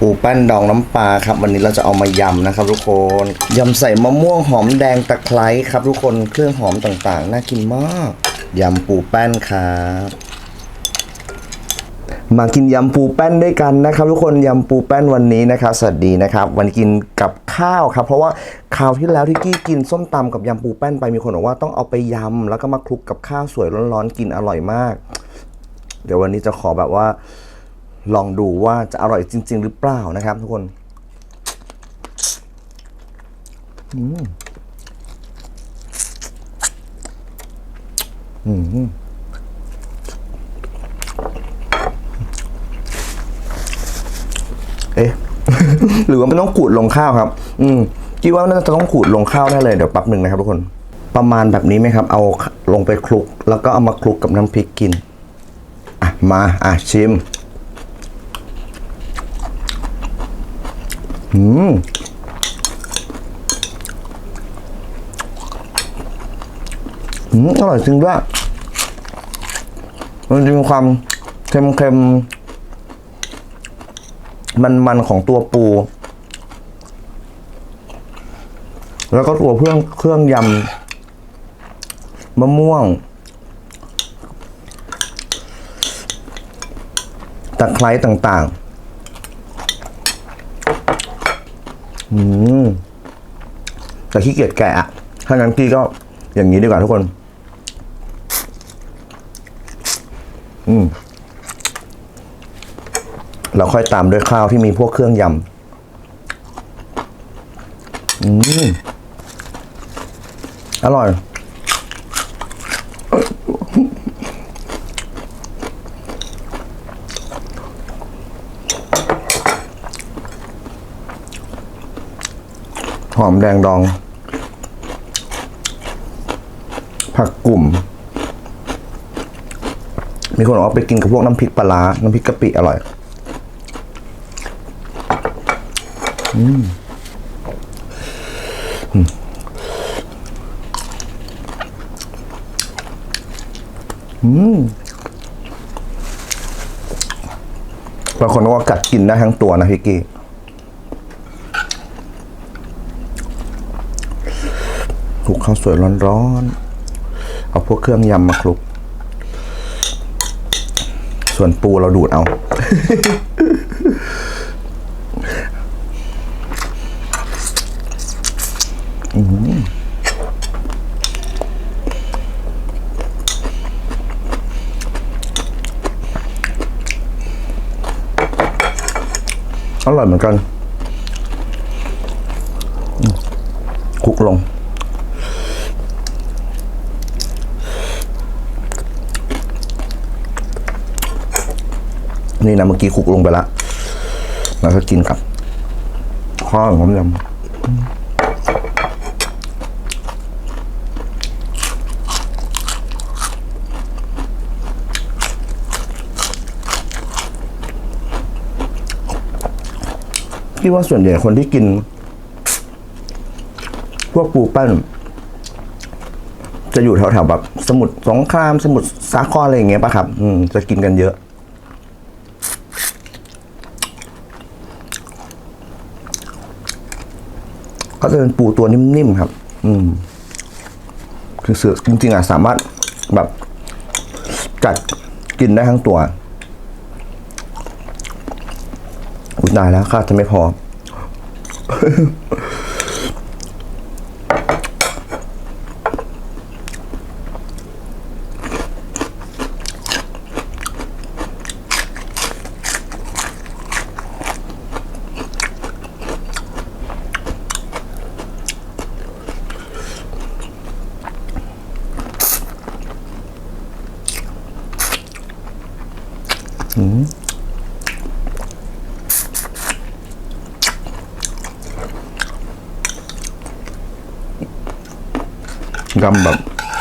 ปูแป้นดองน้ำปลาครับ วันนี้เราจะเอามายำนะครับ ทุกคนยำใส่มะม่วงหอมแดงตะไคร้ครับทุกคนเครื่องหอมต่างๆ น่ากินมากยำปูแป้นครับมากินยำปูแป้นด้วยกันนะครับ ทุกคนยำปูแป้นวันนี้นะครับสวัสดีนะครับ วันนี้กินกับข้าวครับ เพราะว่าคราวที่แล้วที่กี้กินส้มตำกับยำปูแป้นไปมีคนบอกว่าต้องเอาไปยำแล้วก็มาคลุกกับข้าวสวยร้อนๆกินอร่อยมาก เดี๋ยววันนี้จะขอแบบว่า ลองดูว่าจะอร่อยจริง ๆ หรือเปล่านะครับ ทุกคนอืมอืมเอ๊ะหรือว่ามันต้องขูดลงข้าวครับ อืมคิดว่าน่าจะต้องขูดลงข้าวแน่เลยเดี๋ยวแป๊บหนึ่งนะครับทุกคน ประมาณแบบนี้ไหมครับ เอาลงไปคลุก แล้วก็เอามาคลุกกับน้ำพริกกิน อะมา อะชิม อืมอืมอร่อยจริงด้วยมันจะมีความเค็มๆ มันๆ ของตัวปู แล้วก็ตัวเครื่องเครื่องยำมะม่วง ตะไคร้ต่างๆ อืมแต่ขี้เกียจแกะอะถ้างั้นพี่ก็อย่างนี้ดีกว่าทุกคน อืม เราค่อยตามด้วยข้าวที่มีพวกเครื่องยำ อืม อร่อย อมแดงดอง ผักกลุ่ม มีคนบอกว่าไปกินกับพวกน้ำพริกปลาร้าน้ำพริกกะปิอร่อย อืมอืมบางคนก็กัดกินได้ทั้งตัวนะพี่กี้ คลุก ข้าวสวยร้อนๆ เอาพวกเครื่องยำมาคลุก ส่วนปูเราดูดเอา อื้อร่อยเหมือนกันคลุกลง นี่นะเมื่อกี้คลุกลงไปล้วแล้วก็กินกับข้าวของยำพี่ว่าส่วนใหญ่คนที่กิน พวกปูแป้น จะอยู่แถวๆแบบ สมุทรสงคราม สมุทรสาครอะไรอย่างเงี้ยป่ะครับ อืม จะกินกันเยอะ ก็จะเป็นปูตัวนิ่มๆครับ อืม คือเสือจริงๆอะสามารถแบบจัดกินได้ทั้งตัวอุ้ยตายแล้วค่าจะไม่พอ ยำแบบ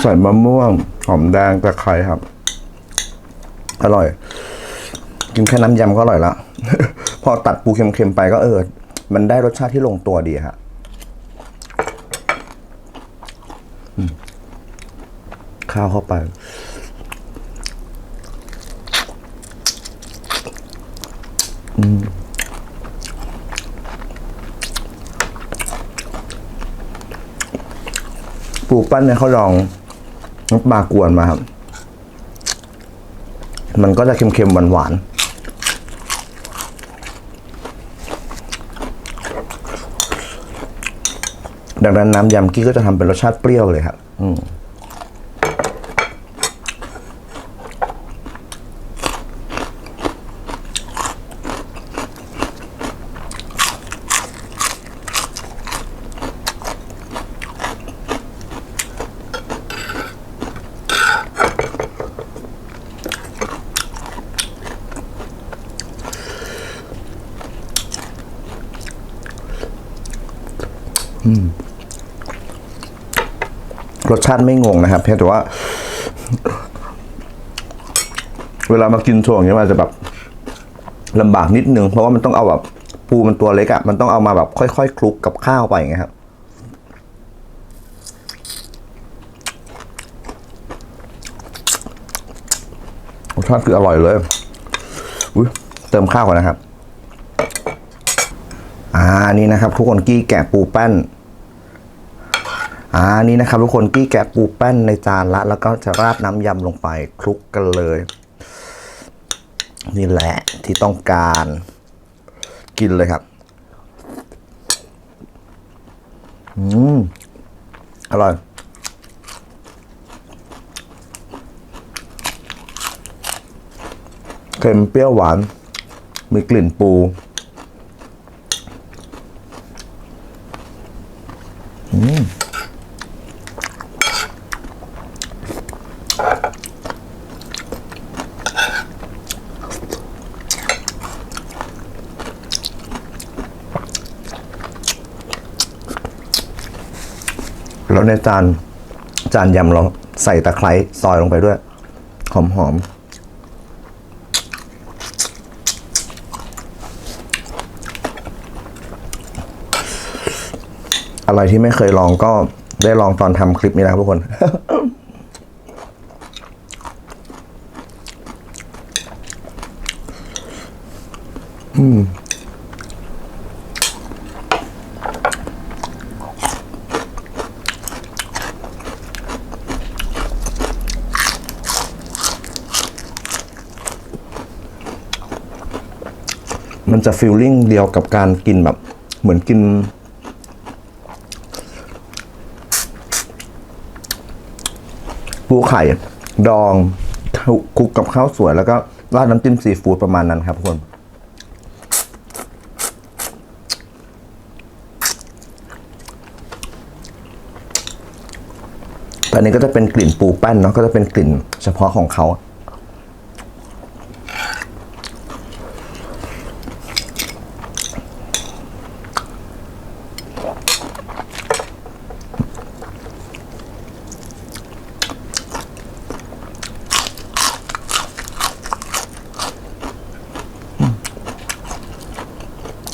ใส่มะม่วง หอมแดงตะไคร้ครับ อร่อย กินแค่น้ำยำก็อร่อยละพอตัดปูเค็มๆไปก็เออ มันได้รสชาติที่ลงตัวดีฮะข้าวเข้าไป อืม ปูปั้นเนี่ยเขาลองน้ำปลากวนมาครับ มันก็จะเค็มๆหวานๆดังนั้นน้ำยำกี้ก็จะทำเป็นรสชาติเปรี้ยวเลยครับ อืม รสชาติไม่งงนะครับเพียงแต่ว่า เวลามากินโชว์อย่างเงี้ยมันจจะแบบลำบากนิดนึง เพราะว่ามันต้องเอาแบบปูมันตัวเล็กอะ่ะ มันต้องเอามาแบบค่อยๆคลุกกับข้าวไปอย่างเงี้ยครับรสชาติคืออร่อยเลย อุ้ยเติมข้าวก่อนนะครับ อ่านี่นะครับทุกคนกี้แกะปูแป้นอ่านี่นะครับทุกคนกี้แกะปูแป้นในจานละ แล้วก็จะราดน้ำยำลงไปคลุกกันเลย นี่แหละที่ต้องการกินเลยครับ อืม อร่อยเค็มเปรี้ยวหวาน มีกลิ่นปู แล้วในจานจานยำเราใส่ตะไคร้ซอยลงไปด้วย หอมหอม อะไรที่ไม่เคยลองก็ได้ลองตอนทำคลิปนี้นะครับทุกคนมันจะฟีลลิ่งเดียวกับการกินแบบ เหมือนกิน ปูไข่ ดองคลุกกับข้าวสวย แล้วก็ราดน้ำจิ้มซีฟู้ดประมาณนั้นครับทุกคนตอันนี้ก็จะเป็นกลิ่นปูแป้นเนาะก็จะเป็นกลิ่นเฉพาะของเขา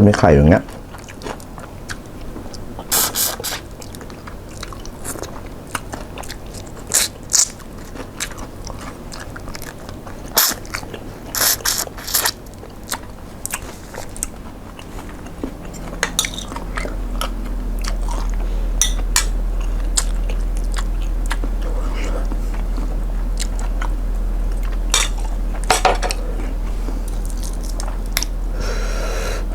จะมีไข่อย่างเงี้ย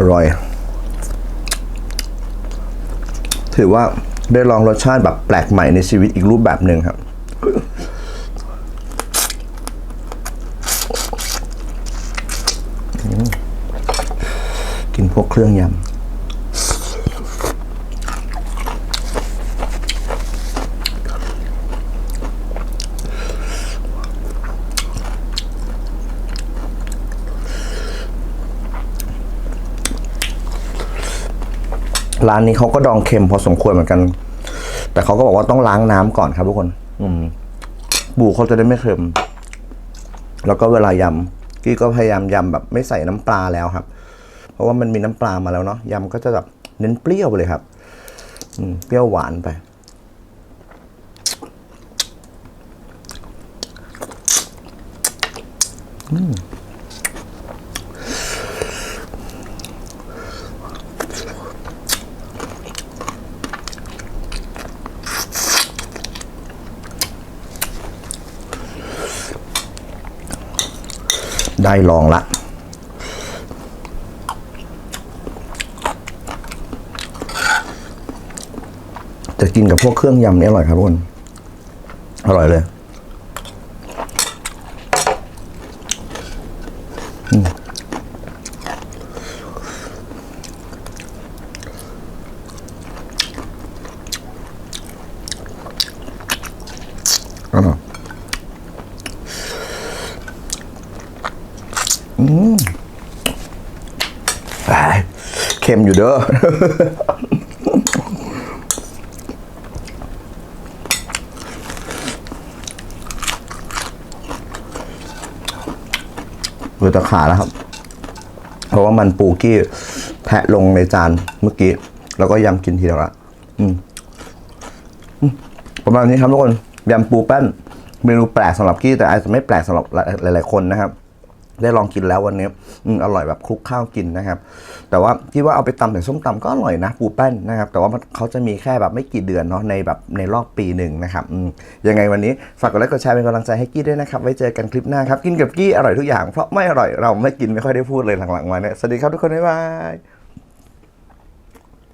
อร่อย ถือว่าได้ลองรสชาติแบบแปลกใหม่ในชีวิตอีกรูปแบบหนึ่งครับ กินพวกเครื่องยำ ร้านนี้เขาก็ดองเค็มพอสมควรเหมือนกัน แต่เขาก็บอกว่าต้องล้างน้ำก่อนครับทุกคน อืมบูเขาจะได้ไม่เค็ม แล้วก็เวลายำกี้ก็พยายามยำแบบไม่ใส่น้ำปลาแล้วครับ เพราะว่ามันมีน้ำปลามาแล้วเนาะยำก็จะแบบเน้นเปรี้ยวไปเลยครับ อืมเปรี้ยวหวานไป ได้ลองละจะกินกับพวกเครื่องยำนี่อร่อยครับทุกคน อร่อยเลย เด้อเือตะขาแล้วครับ เพราะว่ามันปูกี้แทะลงในจานเมื่อกี้ แล้วก็ยำกินทีเดียวละประมาณนี้ครับทุกคนยำปูแป้นเมนูแปลกสำหรับกี้แต่อาจจะไม่แปลกสำหรับหลายๆคนนะครับ ได้ลองกินแล้ววันนี้อืมอร่อยแบบคลุกข้าวกินนะครับ แต่ว่าที่ว่าเอาไปตำใส่ส้มตำก็อร่อยนะปูแป้นนะครับ แต่ว่ามันเขาจะมีแค่แบบไม่กี่เดือนเนาะในแบบในรอบปีหนึ่งนะครับอืมยังไงวันนี้ฝากกดไลค์กดแชร์เป็นกำลังใจให้กี้ด้วยนะครับ ไว้เจอกันคลิปหน้าครับ กินกับกี้อร่อยทุกอย่างเพราะไม่อร่อยเราไม่กินไม่ค่อยได้พูดเลยหลังๆมาเนี่ยสวัสดีครับทุกคนบ๊ายบาย